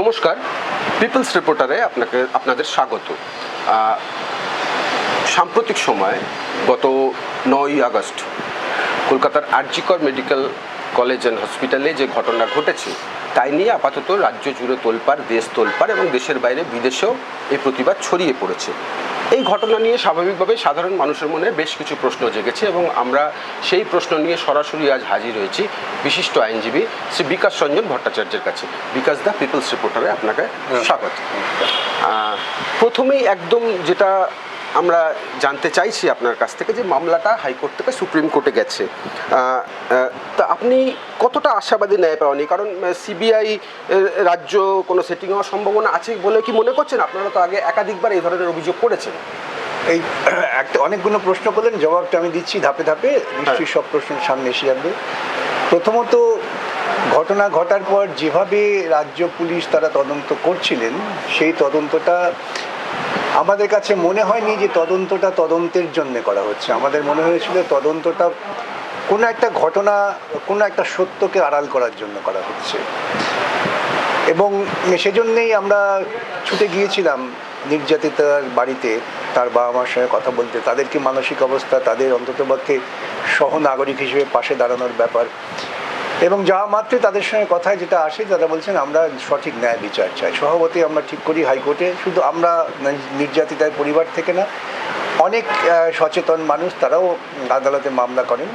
নমস্কার পিপলস রিপোর্টারে আপনাকে, আপনাদের স্বাগত। সাম্প্রতিক সময়ে গত নয়ই আগস্ট কলকাতার আরজিকর মেডিকেল কলেজ অ্যান্ড হসপিটালে যে ঘটনা ঘটেছে, তাই নিয়ে আপাতত রাজ্য জুড়ে তোলপাড়, দেশ তোলপাড় এবং দেশের বাইরে বিদেশেও এই প্রতিবাদ ছড়িয়ে পড়েছে। এই ঘটনা নিয়ে স্বাভাবিকভাবে সাধারণ মানুষের মনে বেশ কিছু প্রশ্ন জেগেছে এবং আমরা সেই প্রশ্ন নিয়ে সরাসরি আজ হাজির হয়েছি বিশিষ্ট আইনজীবী শ্রী বিকাশ রঞ্জন ভট্টাচার্যের কাছে। বিকাশ দা পিপলস রিপোর্টারে আপনাকে স্বাগত। প্রথমেই একদম যেটা আমরা জানতে চাইছি আপনার কাছ থেকে যে মামলাটা হাইকোর্ট থেকে সুপ্রিম কোর্টে গেছে। তা আপনি কতটা আশাবাদী ন্যায় পাওয়ানি? কারণ সিবিআই রাজ্য কোনো সেটিং হওয়ার সম্ভাবনা আছে বলে কি মনে করছেন? আপনারা তো আগে একাধিকবার এই ধরনের অভিযোগ করেছেন। এই একটা অনেকগুলো প্রশ্ন করলেন জবাবটা আমি দিচ্ছি ধাপে ধাপে নিশ্চয়ই সব প্রশ্নের সামনে এসে যাবে। প্রথমত ঘটনা ঘটার পর যেভাবে রাজ্য পুলিশ তারা তদন্ত করছিলেন সেই তদন্তটা আমাদের কাছে মনে হয়নি যে তদন্তটা তদন্তের জন্য করা হচ্ছে। আমাদের মনে হয়েছিল তদন্তটা কোনো একটা ঘটনা, কোনো একটা সত্যকে আড়াল করার জন্য করা হচ্ছে। এবং সেজন্যেই আমরা ছুটে গিয়েছিলাম নির্যাতিতার বাড়িতে। তার বাবা মার সঙ্গে কথা বলতে, তাদের কি মানসিক অবস্থা, তাদের অন্ততপক্ষে সহনাগরিক হিসেবে পাশে দাঁড়ানোর ব্যাপার। এবং যাওয়া মাত্রই তাদের সঙ্গে কথায় যেটা আসে তারা বলছেন আমরা সঠিক ন্যায় বিচার চাই। সভাপতি আমরা ঠিক করি হাইকোর্টে। শুধু আমরা নির্যাতিতার পরিবার থেকে না অনেক সচেতন মানুষ তারাও আদালতে মামলা করেন।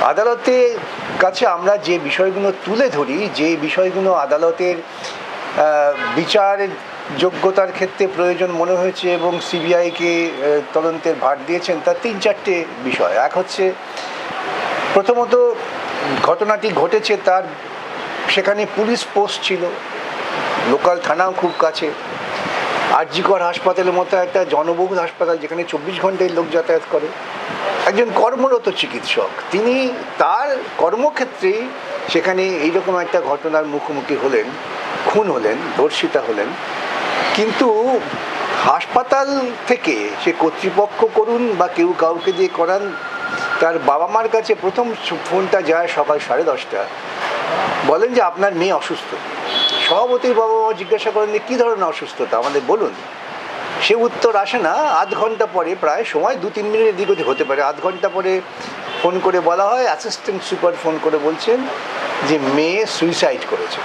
আদালতে কাছে আমরা যে বিষয়গুলো তুলে ধরি যে বিষয়গুলো আদালতের আহ, বিচারের যোগ্যতার ক্ষেত্রে প্রয়োজন মনে হয়েছে এবং সিবিআইকে তদন্তের ভার দিয়েছেন তার তিন চারটে বিষয়। এক হচ্ছে প্রথমত ঘটনাটি ঘটেছে তার, সেখানে পুলিশ পোস্ট ছিল, লোকাল থানাও খুব কাছে। আরজিকর হাসপাতালের মতো একটা জনবহুল হাসপাতাল যেখানে চব্বিশ ঘন্টায় লোক যাতায়াত করে। একজন কর্মরত চিকিৎসক, তিনি তার কর্মক্ষেত্রে সেখানে এইরকম একটা ঘটনার মুখোমুখি হলেন, খুন হলেন, ধর্ষিতা হলেন। কিন্তু হাসপাতাল থেকে সে কর্তৃপক্ষ করুন বা কেউ কাউকে দিয়ে করান তার বাবা মার কাছে প্রথম ফোনটা যায় সকাল সাড়ে দশটা। বলেন যে আপনার মেয়ে অসুস্থ। সভাপতির বাবা মা জিজ্ঞাসা করেন যে কী ধরনের অসুস্থতা? আমাদের বলুন। সে উত্তর আসে না, আধ ঘণ্টা পরে, প্রায় সময় দু তিন মিনিটের দিক ওদিক হতে পারে। আধ ঘণ্টা পরে ফোন করে বলা হয় অ্যাসিস্ট্যান্ট সুপার ফোন করে বলছেন যে মেয়ে সুইসাইড করেছে।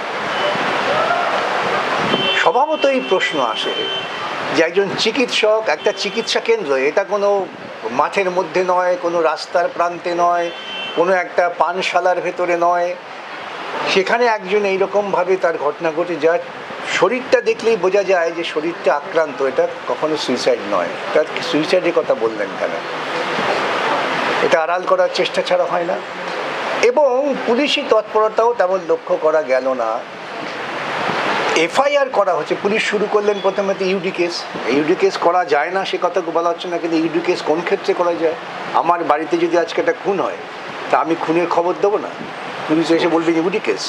স্বভাবতই প্রশ্ন আসে যে একজন চিকিৎসক, একটা চিকিৎসা কেন্দ্র, এটা কোনো মাঠের মধ্যে নয়, কোনো রাস্তার প্রান্তে নয়, কোনো একটা পানশালার ভেতরে নয়। সেখানে একজন এইরকমভাবে তার ঘটনা ঘটে যার শরীরটা দেখলেই বোঝা যায় যে শরীরটা আক্রান্ত, এটা কখনো সুইসাইড নয়। তার সুইসাইডের কথা বললেন কেন? এটা আড়াল করার চেষ্টা ছাড়া হয় না। এবং পুলিশি তৎপরতাও তেমন লক্ষ্য করা গেল না। এফআইআর করা হচ্ছে। পুলিশ শুরু করলেন প্রথমে তো ইউডি কেস। ইউডি কেস করা যায় না, সে কথা বলা হচ্ছে না, কিন্তু ইউডি কেস কোন ক্ষেত্রে করা যায়? আমার বাড়িতে যদি আজকে একটা খুন হয়, তা আমি খুনের খবর দেবো না। পুলিশ এসে বলবে ইউডি কেস।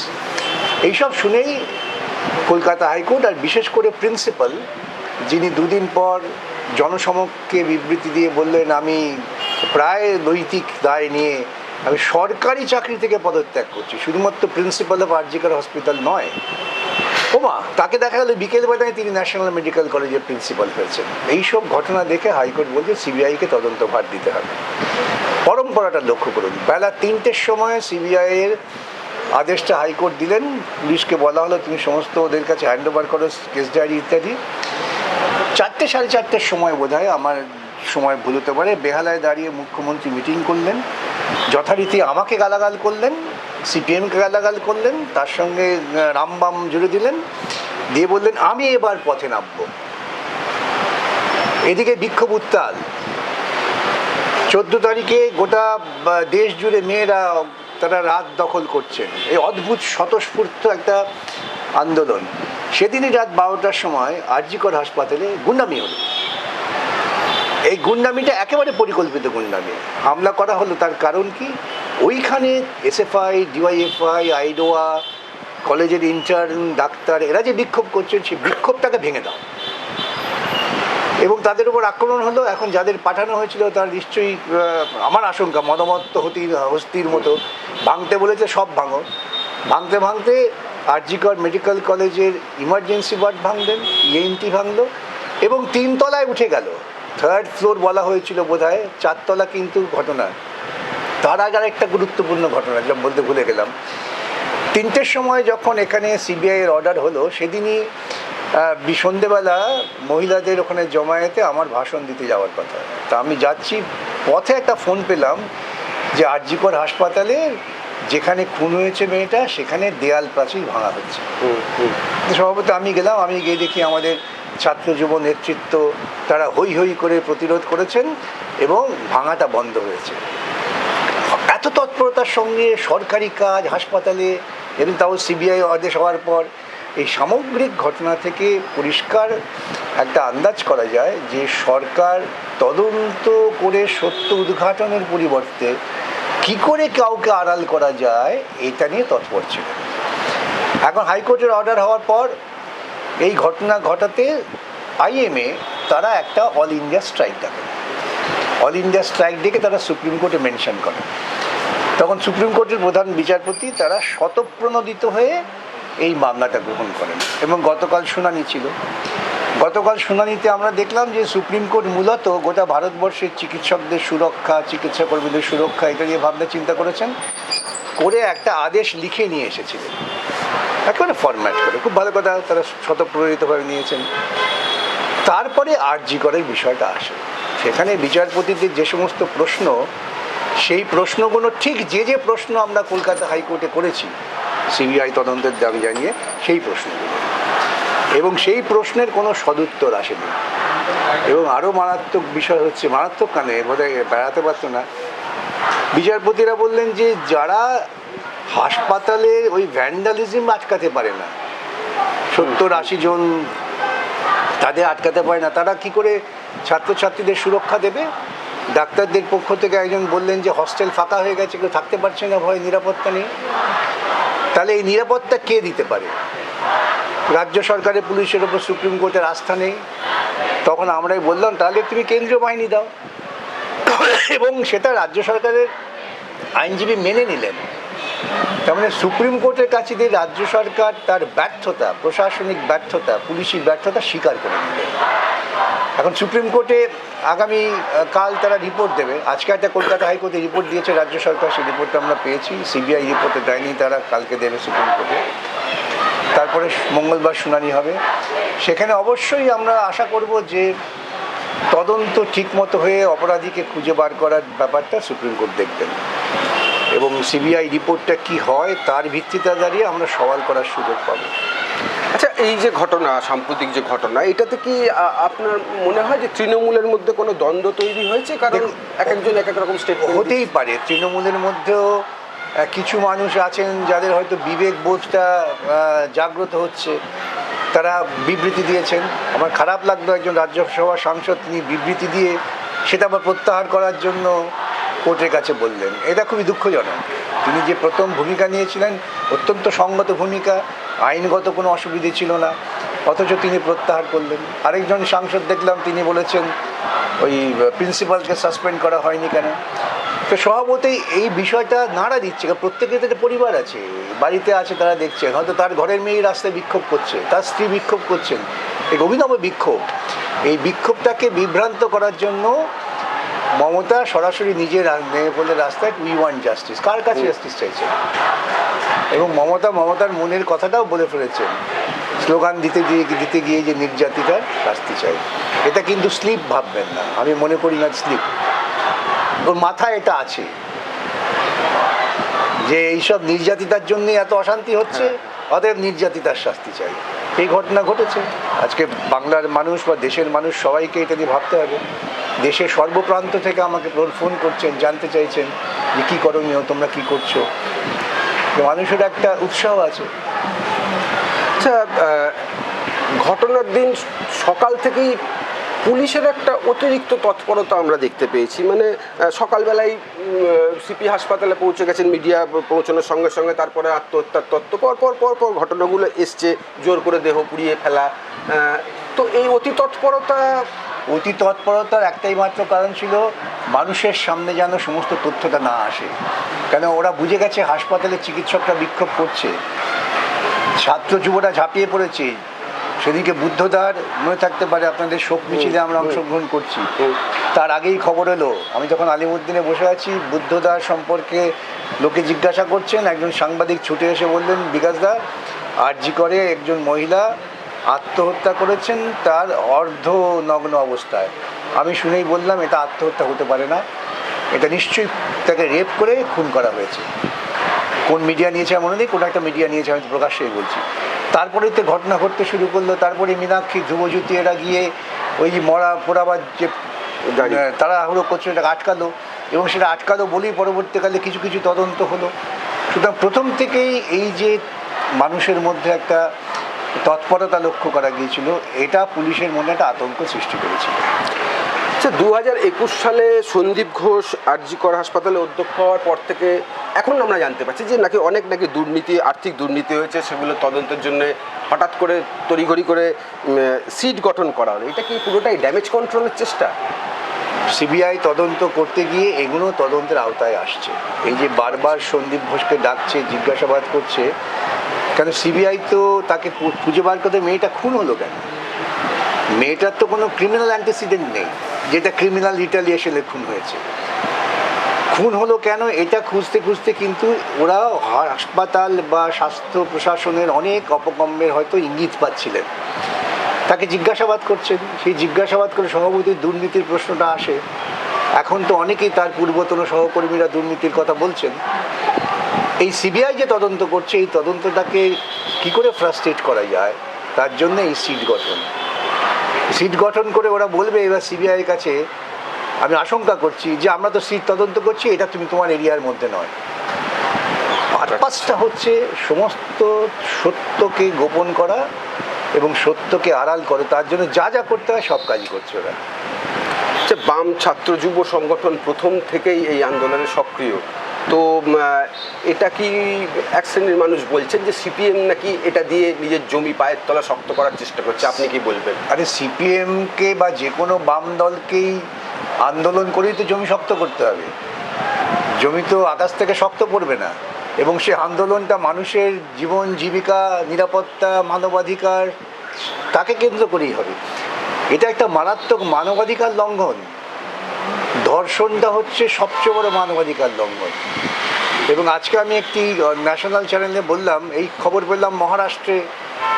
এইসব শুনেই কলকাতা হাইকোর্ট আর বিশেষ করে প্রিন্সিপাল, যিনি দুদিন পর জনসমক্ষে বিবৃতি দিয়ে বললেন, আমি প্রায় নৈতিক দায় নিয়ে আমি সরকারি চাকরি থেকে পদত্যাগ করছি। শুধুমাত্র প্রিন্সিপাল অফ আরজিকার হসপিটাল নয় ওমা, তাকে দেখা গেল বিকেলবেলায় তিনি ন্যাশনাল মেডিকেল কলেজের প্রিন্সিপাল হয়েছেন। এইসব ঘটনা দেখে হাইকোর্ট বলছে সিবিআইকে তদন্ত ভার দিতে হবে। পরম্পরাটা লক্ষ্য করুন। বেলা তিনটের সময় সিবিআই এর আদেশটা হাইকোর্ট দিলেন। পুলিশকে বলা হলো, তুমি সমস্ত ওদের কাছে হ্যান্ড ওভার করো কেস ডায়েরি ইত্যাদি। চারটে, সাড়ে চারটের সময় বোধ হয় আমার সময় ভুল হতে পারে, বেহালায় দাঁড়িয়ে মুখ্যমন্ত্রী মিটিং করলেন। যথারীতি আমাকে গালাগাল করলেন। সিপিএমকে গালাগাল করলেন, তার সঙ্গে রামবাম জুড়ে দিলেন, দিয়ে বললেন, আমি এবার পথে নামবো। এদিকে বিক্ষোভ উত্তাল। চোদ্দ তারিখে গোটা দেশ জুড়ে মেয়েরা, তারা রাত দখল করছেন। এই অদ্ভুত স্বতঃস্ফূর্ত একটা আন্দোলন। সেদিনই রাত বারোটার সময় আরজিকর হাসপাতালে গুন্ডামি হলো। এই গুন্ডামিটা একেবারে পরিকল্পিত গুন্ডামি। হামলা করা হলো তার কারণ কি? ওইখানে এসএফআই ডিওয়াইএফআই আইডোয়া, কলেজের ইন্টার্ন ডাক্তার, এরা যে বিক্ষোভ করছেন সেই বিক্ষোভটাকে ভেঙে দাও। এবং তাদের উপর আক্রমণ হলো, এখন যাদের পাঠানো হয়েছিল, তার নিশ্চয়ই আমার আশঙ্কা, মদমত্ত হতি হস্তির মতো, ভাঙতে বলেছে, সব ভাঙো। ভাঙতে ভাঙতে আরজিকর মেডিকেল কলেজের ইমার্জেন্সি ওয়ার্ড ভাঙলেন ইএনটি ভাঙলো, এবং তিনতলায় উঠে গেল। থার্ড ফ্লোর বলা হয়েছিল বোধ হয় চারতলা কিন্তু ঘটনা। তার আগে একটা গুরুত্বপূর্ণ ঘটনা যেটা বলতে ভুলে গেলাম। তিনটের সময় যখন এখানে সিবিআইয়ের অর্ডার হলো সেদিনই সন্ধেবেলা মহিলাদের ওখানে জমায়েতে আমার ভাষণ দিতে যাওয়ার কথা। তা আমি যাচ্ছি পথে একটা ফোন পেলাম যে আরজিকর হাসপাতালে যেখানে খুন হয়েছে মেয়েটা সেখানে দেয়াল প্রাচীর ভাঙা হচ্ছে। স্বভাবত আমি গেলাম আমি গিয়ে দেখি আমাদের ছাত্র যুব নেতৃত্ব তারা হই হই করে প্রতিরোধ করেছেন এবং ভাঙাটা বন্ধ হয়েছে। এত তৎপরতার সঙ্গে সরকারি কাজ, হাসপাতালে, এবং তাও সিবিআই আদেশ হওয়ার পর এই সামগ্রিক ঘটনা থেকে পরিষ্কার একটা আন্দাজ করা যায় যে সরকার তদন্ত করে সত্য উদ্ঘাটনের পরিবর্তে কি করে কাউকে আড়াল করা যায়, এটা নিয়ে তৎপর ছিল এখন হাইকোর্টের অর্ডার হওয়ার পর এই ঘটনা ঘটাতে আইএমএ তারা একটা অল ইন্ডিয়া স্ট্রাইক ডাকে অল ইন্ডিয়া স্ট্রাইক ডেকে তারা সুপ্রিম কোর্টে মেনশন করে। তখন সুপ্রিম কোর্টের প্রধান বিচারপতি তারা শতপ্রণোদিত হয়ে এই মামলাটা গ্রহণ করেন এবং গতকাল শুনানি ছিল। গতকাল শুনানিতে আমরা দেখলাম যে সুপ্রিম কোর্ট মূলত গোটা ভারতবর্ষের চিকিৎসকদের সুরক্ষা চিকিৎসা কর্মীদের সুরক্ষা, এটা নিয়ে ভাবনা চিন্তা করেছেন। করে একটা আদেশ লিখে নিয়ে এসেছিলেন। একেবারে ফরম্যাট করে। খুব ভালো কথা, তারা শতপ্রণোদিতভাবে নিয়েছেন। তারপরে আরজি করার বিষয়টা আসে। সেখানে বিচারপতিদের যে সমস্ত প্রশ্ন সেই প্রশ্নগুলো ঠিক যে যে প্রশ্ন আমরা কলকাতা হাইকোর্টে করেছি, সিবিআই তদন্তের দাবি জানিয়ে সেই প্রশ্নগুলো। এবং সেই প্রশ্নের কোনো সদুত্তর আসেনি। এবং আরও মারাত্মক বিষয় হচ্ছে, মারাত্মক কানে? বোধহয় বেড়াতে পারতো না। বিচারপতিরা বললেন যে যারা হাসপাতালে ওই ভ্যান্ডালিজম আটকাতে পারে না, সত্তর আশি জন তাদের আটকাতে পারে না, তারা কি করে ছাত্রছাত্রীদের সুরক্ষা দেবে? ডাক্তারদের পক্ষ থেকে একজন বললেন যে হস্টেল ফাঁকা হয়ে গেছে, কেউ থাকতে পারছে না, ভয় নিরাপত্তা নেই। তাহলে এই নিরাপত্তা কে দিতে পারে? রাজ্য সরকারের, পুলিশের ওপর সুপ্রিম কোর্টের আস্থা নেই। তখন আমরাই বললাম, তাহলে তুমি কেন্দ্রীয় বাহিনী দাও। এবং সেটা রাজ্য সরকারের আইনজীবী মেনে নিলেন। তার মানে সুপ্রিম কোর্টের কাছে দিয়ে রাজ্য সরকার তার ব্যর্থতা, প্রশাসনিক ব্যর্থতা, পুলিশি ব্যর্থতা স্বীকার করে নিলেন এখন সুপ্রিম কোর্টে আগামী কাল তারা রিপোর্ট দেবে। আজকে একটা কলকাতা হাইকোর্টে রিপোর্ট দিয়েছে রাজ্য সরকার, সেই রিপোর্টটা আমরা পেয়েছি। সিবিআই রিপোর্টে দেয়নি তারা, কালকে দেবে সুপ্রিম কোর্টে। তারপরে মঙ্গলবার শুনানি হবে। সেখানে অবশ্যই আমরা আশা করব যে তদন্ত ঠিকমতো হয়ে অপরাধীকে খুঁজে বার করার ব্যাপারটা সুপ্রিম কোর্ট দেখবেন। এবং সিবিআই রিপোর্টটা কি হয় তার ভিত্তিতে দাঁড়িয়ে আমরা সওয়াল করার সুযোগ পাবো। আচ্ছা এই যে ঘটনা সাম্প্রতিক যে ঘটনা এটাতে কি আপনার মনে হয় যে তৃণমূলের মধ্যে কোনো দ্বন্দ্ব তৈরি হয়েছে? কারণ এক একজন এক এক রকম স্টেটমেন্ট হতেই পারে তৃণমূলের মধ্যেও কিছু মানুষ আছেন যাদের হয়তো বিবেক বোধটা জাগ্রত হচ্ছে। তারা বিবৃতি দিয়েছেন। আমার খারাপ লাগল একজন রাজ্যসভা সাংসদ তিনি বিবৃতি দিয়ে সেটা আবার প্রত্যাহার করার জন্য কোর্টের কাছে বললেন, এটা খুবই দুঃখজনক। তিনি যে প্রথম ভূমিকা নিয়েছিলেন, অত্যন্ত সঙ্গত ভূমিকা, আইনগত কোনো অসুবিধে ছিল না, অথচ তিনি প্রত্যাহার করলেন। আরেকজন সাংসদ দেখলাম, তিনি বলেছেন, ওই প্রিন্সিপালকে সাসপেন্ড করা হয়নি কেন? তো স্বভাবতই এই বিষয়টা নাড়া দিচ্ছে প্রত্যেকের একটা পরিবার আছে, বাড়িতে আছে তারা দেখছেন, হয়তো তার ঘরের মেয়ে রাস্তায় বিক্ষোভ করছে, তার স্ত্রী বিক্ষোভ করছেন এই অভিনব বিক্ষোভ। এই বিক্ষোভটাকে বিভ্রান্ত করার জন্য মমতা সরাসরি নিজে নেমে পড়লে রাস্তায় উই ওয়ান্ট জাস্টিস কার কাছে জাস্টিস চাইছে? এবং মমতা মমতার মনের কথাটাও বলে ফেলেছেন। স্লোগান দিতে দিয়ে দিতে গিয়ে যে নির্যাতিতার শাস্তি চাই। এটা কিন্তু স্লিপ ভাববেন না। আমি মনে করি না স্লিপ। ওর মাথায় এটা আছে। যে এইসব নির্যাতিতার জন্য এত অশান্তি হচ্ছে অতএব নির্যাতিতার শাস্তি চাই। এই ঘটনা ঘটেছে। আজকে বাংলার মানুষ বা দেশের মানুষ সবাইকে এটা নিয়ে ভাবতে হবে। দেশের সর্বপ্রান্ত থেকে আমাকে ফোন করছেন, জানতে চাইছেন যে কী করণীয়, তোমরা কী করছ। মানুষের একটা উৎসাহ আছে। আচ্ছা ঘটনার দিন সকাল থেকেই পুলিশের একটা অতিরিক্ত তৎপরতা আমরা দেখতে পেয়েছি। মানে সকালবেলায় সিপি হাসপাতালে পৌঁছে গেছেন, মিডিয়া পৌঁছানোর সঙ্গে সঙ্গে তারপরে আত্মহত্যার তত্ত্ব, পর পর পর পর ঘটনাগুলো এসছে, জোর করে দেহ পুড়িয়ে ফেলা। তো এই অতি তৎপরতা অতি তৎপরতার একটাই মাত্র কারণ ছিল মানুষের সামনে যেন সমস্ত তথ্যটা না আসে। কেন ওরা বুঝে গেছে হাসপাতালে চিকিৎসকরা বিক্ষোভ করছে। ছাত্র যুবরা ঝাঁপিয়ে পড়েছে। সেদিকে বুদ্ধদার মনে থাকতে পারে আপনাদের শোক মিছিলে আমরা অংশগ্রহণ করছি। তার আগেই খবর এলো। আমি যখন আলিমুদ্দিনে বসে আছি বুদ্ধদার সম্পর্কে লোকে জিজ্ঞাসা করছেন। একজন সাংবাদিক ছুটে এসে বললেন, বিকাশদা, আরজি করে একজন মহিলা আত্মহত্যা করেছেন তার অর্ধ নগ্ন অবস্থায়। আমি শুনেই বললাম এটা আত্মহত্যা হতে পারে না। এটা নিশ্চয়ই তাকে রেপ করে খুন করা হয়েছে। কোন মিডিয়া নিয়েছে মনে নেই কোনো একটা মিডিয়া নিয়েছে আমি প্রকাশ্যেই বলছি। তারপরে তো ঘটনা ঘটতে শুরু করল তারপরে মীনাক্ষী ধ্রুবজ্যোতি এরা গিয়ে ওই যে মরা পোড়াবার যে। আহ, তারা আহ্লো করছে সেটাকে আটকালো। এবং সেটা আটকালো বলেই পরবর্তীকালে কিছু কিছু তদন্ত হলো। সুতরাং প্রথম থেকেই এই যে মানুষের মধ্যে একটা তৎপরতা লক্ষ্য করা গিয়েছিল এটা পুলিশের মনে একটা আতঙ্ক সৃষ্টি করেছিল। আচ্ছা দু হাজার একুশ সালে সন্দীপ ঘোষ আরজিকর হাসপাতালে অধ্যক্ষ হওয়ার পর থেকে এখন আমরা জানতে পারছি যে নাকি অনেক নাকি দুর্নীতি আর্থিক দুর্নীতি হয়েছে সেগুলো তদন্তের জন্য হঠাৎ করে তড়িঘড়ি করে সিট গঠন করা হলো। এটা কি পুরোটাই ড্যামেজ কন্ট্রোলের চেষ্টা? সিবিআই তদন্ত করতে গিয়ে এগুলো তদন্তের আওতায় আসছে। এই যে বারবার সন্দীপ ঘোষকে ডাকছে জিজ্ঞাসাবাদ করছে কেন সিবিআই তো তাকে খুঁজে বার করতে মেয়েটা খুন হলো কেন? মেয়েটার তো কোনো ক্রিমিনাল অ্যান্টিসিডেন্ট নেই, যেটা ক্রিমিনাল রিটালিয়েশনে খুন হয়েছে। খুন হলো কেন? এটা খুঁজতে খুঁজতে কিন্তু ওরা হাসপাতাল বা স্বাস্থ্য প্রশাসনের অনেক অপকম্মের হয়তো ইঙ্গিত পাচ্ছিলেন। তাকে জিজ্ঞাসাবাদ করছেন। সেই জিজ্ঞাসাবাদ করে সভাপতির দুর্নীতির প্রশ্নটা আসে। এখন তো অনেকেই তার পূর্বতন সহকর্মীরা দুর্নীতির কথা বলছেন। এই সিবিআই যে তদন্ত করছে, এই তদন্তটাকে কি করে ফ্রাস্ট্রেট করা যায়? তার জন্য এই সিট গঠন। সিট গঠন করে ওরা বলবে, এবার সিবিআই কাছে আমি আশঙ্কা করছি যে আমরা তো সিট তদন্ত করছি, এটা তুমি তোমার এরিয়ার মধ্যে নয়। পারপাসটা হচ্ছে সমস্ত সত্যকে গোপন করা এবং সত্যকে আড়াল করে, তার জন্য যা যা করতে হয় সব কাজই করছে ওরা। যে বাম ছাত্র যুব সংগঠন প্রথম থেকেই এই আন্দোলনে সক্রিয়। তো এটা কি এক শ্রেণির মানুষ বলছেন যে সিপিএম নাকি এটা দিয়ে নিজের জমি পায়ের তলা শক্ত করার চেষ্টা করছে? আপনি কি বলবেন? আরে, সিপিএমকে বা যে কোনো বাম দলকেই আন্দোলন করেই তো জমি শক্ত করতে হবে। জমি তো আকাশ থেকে শক্ত পড়বে না। এবং সে আন্দোলনটা মানুষের জীবন, জীবিকা, নিরাপত্তা, মানবাধিকার, তাকে কেন্দ্র করেই হবে। এটা একটা মারাত্মক মানবাধিকার লঙ্ঘন। ধর্ষণটা হচ্ছে সবচেয়ে বড় মানবাধিকার লঙ্ঘন। এবং আজকে আমি একটি ন্যাশনাল চ্যানেলে বললাম এই খবর পেলাম মহারাষ্ট্রে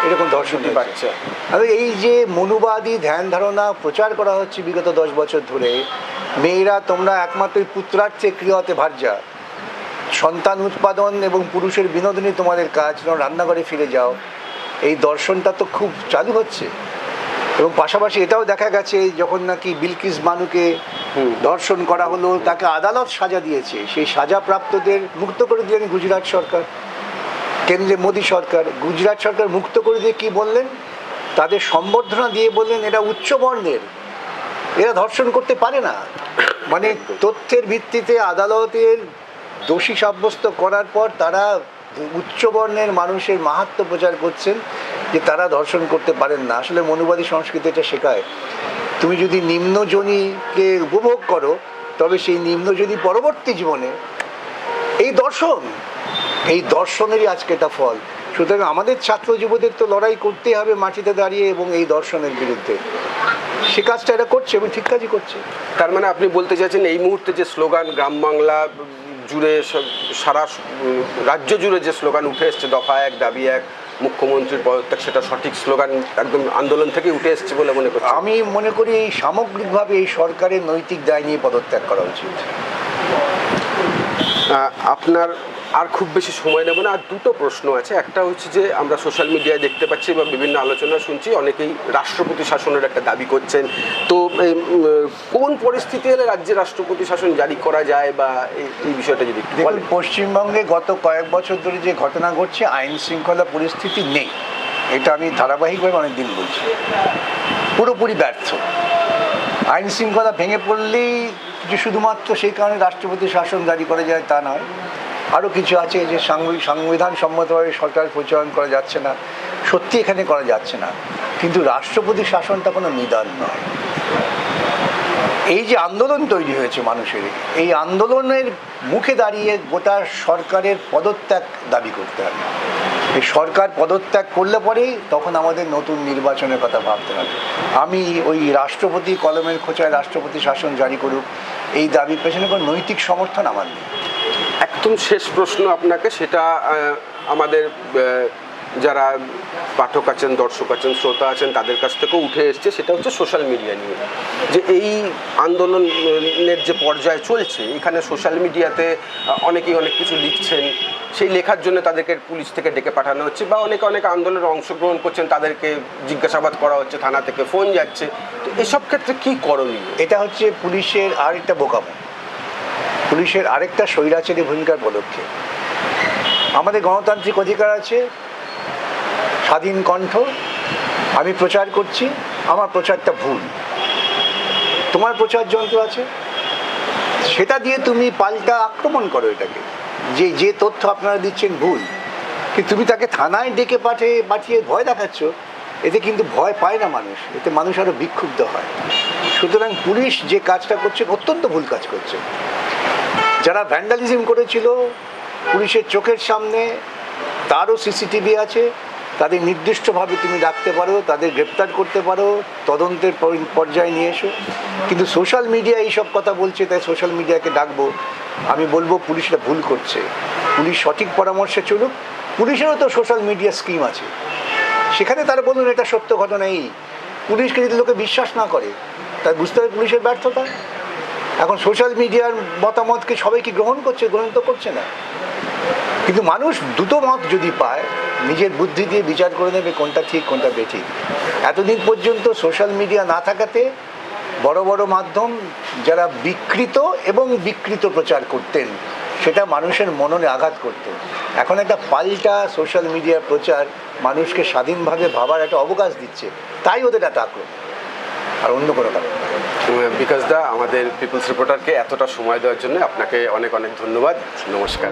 এরকম ধর্ষণ। বাচ্চা। আমি এই যে মনুবাদী ধ্যান ধারণা প্রচার করা হচ্ছে বিগত দশ বছর ধরে মেয়েরা তোমরা একমাত্র পুত্রার্থে ক্রিয়াতে ভার্যা। সন্তান উৎপাদন এবং পুরুষের বিনোদনই তোমাদের কাজ তোমরা রান্নাঘরে ফিরে যাও। এই দর্শনটা তো খুব চালু হচ্ছে। এবং পাশাপাশি এটাও দেখা গেছে যখন নাকি বিলকিস বানুকে। ধর্ষণ করা হলো তাকে আদালত সাজা দিয়েছে। সেই সাজাপ্রাপ্তদের মুক্ত করে দিলেন গুজরাট সরকার। কেন্দ্রে মোদী সরকার। গুজরাট সরকার মুক্ত করে দিয়ে কি বললেন? তাদের সম্বর্ধনা দিয়ে বললেন এরা উচ্চ বর্ণের। এরা ধর্ষণ করতে পারে না। মানে তথ্যের ভিত্তিতে আদালতের দোষী সাব্যস্ত করার পর তারা উচ্চ বর্ণের মানুষের মাহাত্ম প্রচার করছেন। যে তারা ধর্ষণ করতে পারেন না। আসলে মনুবাদী সংস্কৃতি এটা শেখায়। তুমি যদি নিম্নজনীকে উপভোগ করো, তবে সেই নিম্নজনী পরবর্তী জীবনে এই দর্শন, এই দর্শনেরই আজকে এটা ফল। সুতরাং আমাদের ছাত্র যুবদের তো লড়াই করতেই হবে মাটিতে দাঁড়িয়ে এবং এই দর্শনের বিরুদ্ধে। সে কাজটা এটা করছে এবং ঠিক কাজই করছে। তার মানে আপনি বলতে চাইছেন এই মুহূর্তে যে স্লোগান, গ্রাম বাংলা জুড়ে সারা রাজ্য জুড়ে যে স্লোগান উঠে এসছে, দফা এক, দাবি এক মুখ্যমন্ত্রীর পদত্যাগ সেটা সঠিক স্লোগান একদম আন্দোলন থেকে উঠে এসছে বলে মনে করি আমি মনে করি এই সামগ্রিকভাবে এই সরকারের নৈতিক দায় নিয়ে পদত্যাগ করা উচিত। আপনার আর খুব বেশি সময় নেব না। আর দুটো প্রশ্ন আছে। একটা হচ্ছে যে আমরা সোশ্যাল মিডিয়ায় দেখতে পাচ্ছি বা বিভিন্ন আলোচনা শুনছি। অনেকেই রাষ্ট্রপতি শাসনের একটা দাবি করছেন। তো কোন পরিস্থিতি হলে রাজ্যে রাষ্ট্রপতি শাসন জারি করা যায় বা এই- এই বিষয়টা যদি দেখুন পশ্চিমবঙ্গে গত কয়েক বছর ধরে যে ঘটনা ঘটছে আইন শৃঙ্খলা পরিস্থিতি নেই। এটা আমি ধারাবাহিকভাবে অনেকদিন বলছি। পুরোপুরি ব্যর্থ। আইন শৃঙ্খলা ভেঙে পড়লেই যে শুধুমাত্র সেই কারণে রাষ্ট্রপতি শাসন জারি করা যায় তা নয়, আরও কিছু আছে যে সাংবিধান সম্মতভাবে সরকার প্রচলন করা যাচ্ছে না, সত্যি এখানে করা যাচ্ছে না। কিন্তু রাষ্ট্রপতি শাসনটা কোনো নিদান নয়। এই যে আন্দোলন তৈরি হয়েছে মানুষের, এই আন্দোলনের মুখে দাঁড়িয়ে গোটা সরকারের পদত্যাগ দাবি করতে হবে। এই সরকার পদত্যাগ করলে পরেই তখন আমাদের নতুন নির্বাচনের কথা ভাবতে হবে। আমি ওই রাষ্ট্রপতি কলমের খোঁচায় রাষ্ট্রপতি শাসন জারি করুক, এই দাবির পেছনে কোনো নৈতিক সমর্থন আমার নেই। একদম শেষ প্রশ্ন আপনাকে, সেটা আমাদের যারা পাঠক আছেন, দর্শক আছেন, শ্রোতা আছেন, তাদের কাছ থেকেও উঠে এসছে, সেটা হচ্ছে সোশ্যাল মিডিয়া নিয়ে। যে এই আন্দোলনের যে পর্যায়ে চলছে, এখানে সোশ্যাল মিডিয়াতে অনেকেই অনেক কিছু লিখছেন, সেই লেখার জন্য তাদেরকে পুলিশ থেকে ডেকে পাঠানো হচ্ছে বা অনেকে অনেকে আন্দোলনে অংশগ্রহণ করছেন, তাদেরকে জিজ্ঞাসাবাদ করা হচ্ছে, থানা থেকে ফোন যাচ্ছে। তো এসব ক্ষেত্রে কি করণীয়? এটা হচ্ছে পুলিশের আরেকটা বোকামো। পুলিশের আরেকটা স্বৈরাচারী ভূমিকার পদক্ষেপ। আমাদের গণতান্ত্রিক অধিকার আছে স্বাধীন কণ্ঠ, আমি প্রচার করছি, আমার প্রচারটা ভুল। তোমার প্রচার যন্ত্র আছে? সেটা দিয়ে তুমি পাল্টা আক্রমণ করো এটাকে। যে যে তথ্য আপনারা দিচ্ছেন ভুল। কিন্তু তুমি তাকে থানায় ডেকে পাঠিয়ে পাঠিয়ে ভয় দেখাচ্ছ? এতে কিন্তু ভয় পায় না মানুষ। এতে মানুষ আরও বিক্ষুব্ধ হয়। সুতরাং পুলিশ যে কাজটা করছে, অত্যন্ত ভুল কাজ করছে। যারা ভ্যান্ডালিজম করেছিল, পুলিশের চোখের সামনে, তারও সিসিটিভি আছে। তাদের নির্দিষ্টভাবে তুমি রাখতে পারো, তাদের গ্রেপ্তার করতে পারো, তদন্তের পর্যায়ে নিয়ে এসো। কিন্তু সোশ্যাল মিডিয়া এইসব কথা বলছে, তাই সোশ্যাল মিডিয়াকে ডাকবো। আমি বলব, পুলিশরা ভুল করছে। পুলিশ সঠিক পরামর্শে চলুক। পুলিশেরও তো সোশ্যাল মিডিয়া স্কিম আছে। সেখানে তারা বলুন, এটা সত্য ঘটনা এই। পুলিশকে যদি লোকে বিশ্বাস না করে তাই বুঝতে হবে পুলিশের ব্যর্থতা। এখন সোশ্যাল মিডিয়ার মতামতকে সবাই কি গ্রহণ করছে, গ্রহণ তো করছে না। কিন্তু মানুষ দুটো মত যদি পায় নিজের বুদ্ধি দিয়ে বিচার করে নেবে কোনটা ঠিক, কোনটা বেঠিক। এতদিন পর্যন্ত সোশ্যাল মিডিয়া না থাকাতে বড় বড় মাধ্যম যারা বিকৃত এবং বিকৃত প্রচার করতেন, সেটা মানুষের মননে আঘাত করতেন এখন একটা পাল্টা সোশ্যাল মিডিয়ার প্রচার মানুষকে স্বাধীনভাবে ভাবার একটা অবকাশ দিচ্ছে, তাই ওদের এত আক্রমণ আর অন্য কোনো কারণ। বিকাশ দা, আমাদের পিপলস রিপোর্টারকে এতটা সময় দেওয়ার জন্য আপনাকে অনেক অনেক ধন্যবাদ। নমস্কার।